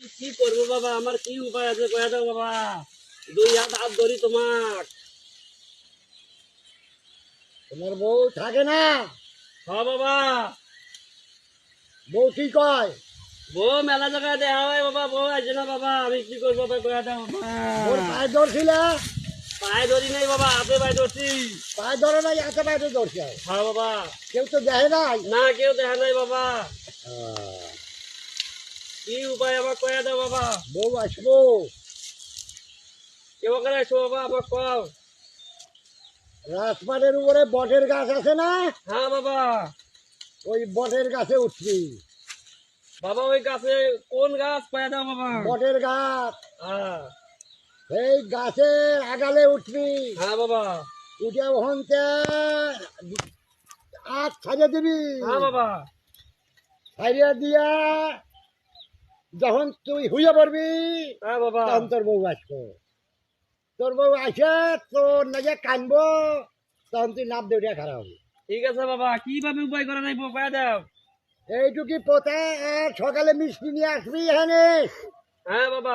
কি করব বাবা? আমার কি উপায় আছে কয়ে দাও বাবা? দুই হাত হাত ধরি তোমার। তোমার বউ থাকে না? হ্যাঁ বাবা। বউ কি কয়? বউ মেলা জায়গায় দেখা হয় বাবা বউ আছে না বাবা। আমি কি করব বাবা কয়ে দাও বাবা? পায়ে ধরছিলে পায়ে ধরি নাই বাবা হাতে পায়ে ধরছি পায়ে ধরে নাই হাতে পায়ে ধরছে হ্যাঁ বাবা। কেউ তো দেখে নাই? না কেউ দেখা নাই বাবা। আহ, কি উপায় আমার কয়ে দাও বাবা। বউ আসব। কেউ করে আসো বাবা আমার কও। রাজপাটের উপরে বটের গাছ আছে না? হ্যাঁ বাবা। ওই বটের গাছে উঠবি। বাবা ওই গাছে কোন গাছ? কয়ে দাও বাবা। বটের গাছ। হ্যাঁ। এই গাছের আগালে উঠবি। হ্যাঁ বাবা। উঠে ওখানতে আখ ছাড়িয়ে দিবি। হ্যাঁ বাবা। ছাড়িয়ে দিয়া যখন তুই হুইয়ে পারবি বাবা। তখন তোর বউ আসব। তোর বউ আসে তোর নাজে কানবো তখন তুই নাপ দেউটিয়া খারাপ হবে। ঠিক আছে বাবা। কীভাবে উপায় করে নাই কয়ে দাও। এইটুকি পোতা আর সকালে মিষ্টি নিয়ে আসবি এখানে। হ্যাঁ বাবা।